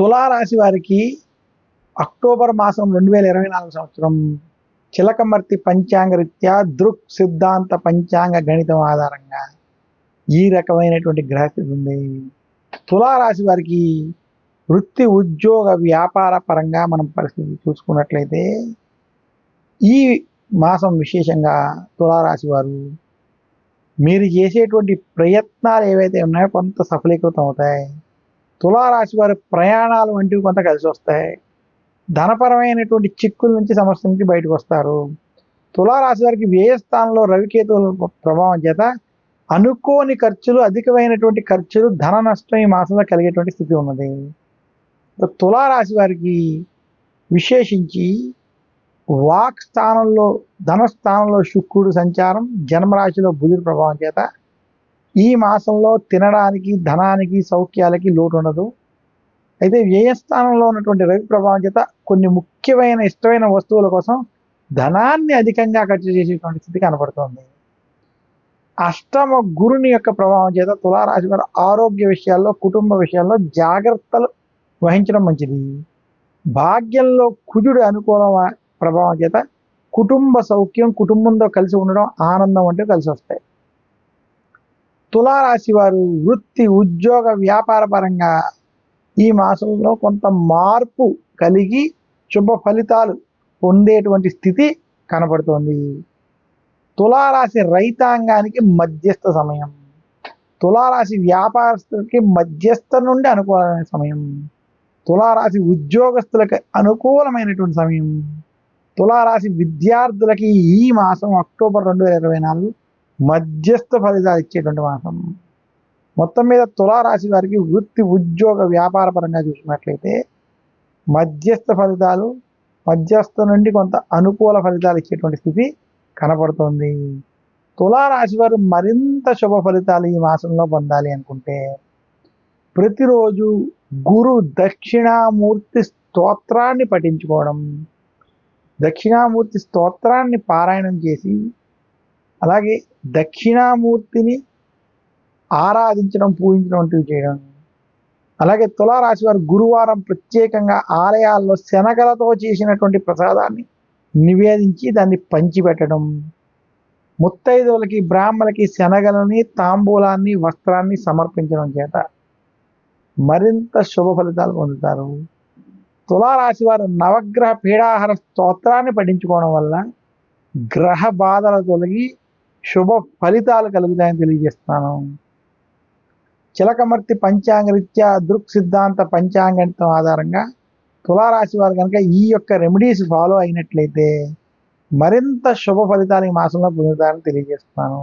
తులారాశి వారికి అక్టోబర్ మాసం రెండు వేల ఇరవై నాలుగు సంవత్సరం చిలకమర్తి పంచాంగ రీత్యా దృక్ సిద్ధాంత పంచాంగ గణితం ఆధారంగా ఈ రకమైనటువంటి గ్రహస్థితి ఉంది. తులారాశి వారికి వృత్తి ఉద్యోగ వ్యాపార పరంగా మనం పరిస్థితి చూసుకున్నట్లయితే ఈ మాసం విశేషంగా తులారాశి వారు మీరు చేసేటువంటి ప్రయత్నాలు ఏవైతే ఉన్నాయో కొంత సఫలీకృతం అవుతాయి. తులారాశి వారి ప్రయాణాలు వంటివి కొంత కలిసి వస్తాయి. ధనపరమైనటువంటి చిక్కుల నుంచి సమస్య నుంచి బయటకు వస్తారు. తులారాశి వారికి వ్యయ స్థానంలో రవికేతువుల ప్రభావం చేత అనుకోని ఖర్చులు అధికమైనటువంటి ఖర్చులు ధన నష్టం ఈ మాసంలో కలిగేటువంటి స్థితి ఉన్నది. తులారాశి వారికి విశేషించి వాక్ స్థానంలో ధన స్థానంలో శుక్రుడు సంచారం జన్మరాశిలో బుధుడి ప్రభావం చేత ఈ మాసంలో తినడానికి ధనానికి సౌఖ్యాలకి లోటు ఉండదు అయితే వ్యయస్థానంలో ఉన్నటువంటి రవి ప్రభావం చేత కొన్ని ముఖ్యమైన ఇష్టమైన వస్తువుల కోసం ధనాన్ని అధికంగా ఖర్చు చేసేటువంటి స్థితి కనపడుతుంది. అష్టమ గురుని యొక్క ప్రభావం చేత తులారాశి వారు ఆరోగ్య విషయాల్లో కుటుంబ విషయాల్లో జాగ్రత్తలు వహించడం మంచిది. భాగ్యంలో కుజుడు అనుకూల ప్రభావం చేత కుటుంబ సౌఖ్యం కుటుంబంతో కలిసి ఉండడం ఆనందం అంటే కలిసి వస్తాయి. తులారాశి వారు వృత్తి ఉద్యోగ వ్యాపార పరంగా ఈ మాసంలో కొంత మార్పు కలిగి శుభ ఫలితాలు పొందేటువంటి స్థితి కనపడుతోంది. తులారాశి రైతాంగానికి మధ్యస్థ సమయం. తులారాశి వ్యాపారస్తులకి మధ్యస్థ నుండి అనుకూలమైన సమయం. తులారాశి ఉద్యోగస్తులకి అనుకూలమైనటువంటి సమయం. తులారాశి విద్యార్థులకి ఈ మాసం అక్టోబర్ రెండు వేల ఇరవై నాలుగు మధ్యస్థ ఫలితాలు ఇచ్చేటువంటి మాసం. మొత్తం మీద తులారాశి వారికి వృత్తి ఉద్యోగ వ్యాపార పరంగా చూసినట్లయితే మధ్యస్థ ఫలితాలు మధ్యస్థ నుండి కొంత అనుకూల ఫలితాలు ఇచ్చేటువంటి స్థితి కనపడుతుంది. తులారాశి వారు మరింత శుభ ఫలితాలు ఈ మాసంలో పొందాలి అనుకుంటే ప్రతిరోజు గురు దక్షిణామూర్తి స్తోత్రాన్ని పఠించుకోవడం దక్షిణామూర్తి స్తోత్రాన్ని పారాయణం చేసి అలాగే దక్షిణామూర్తిని ఆరాధించడం పూజించడం వంటివి చేయడం. అలాగే తులారాశి వారు గురువారం ప్రత్యేకంగా ఆలయాల్లో శనగలతో చేసినటువంటి ప్రసాదాన్ని నివేదించి దాన్ని పంచిపెట్టడం. ముత్తైదువులకి బ్రాహ్మలకి శనగలని తాంబూలాన్ని వస్త్రాన్ని సమర్పించడం చేత మరింత శుభ ఫలితాలు పొందుతారు. తులారాశి వారు నవగ్రహ పీడాహార స్తోత్రాన్ని పఠించుకోవడం వల్ల గ్రహ బాధల తొలగి శుభ ఫలితాలు కలుగుతాయని తెలియజేస్తున్నాను. చిలకమర్తి పంచాంగరీత్యా దృక్ సిద్ధాంత పంచాంగం ఆధారంగా తులారాశి వారు కనుక ఈ యొక్క రెమెడీస్ ఫాలో అయినట్లయితే మరింత శుభ ఫలితాలు ఈ మాసంలో పొందుతారని తెలియజేస్తున్నాను.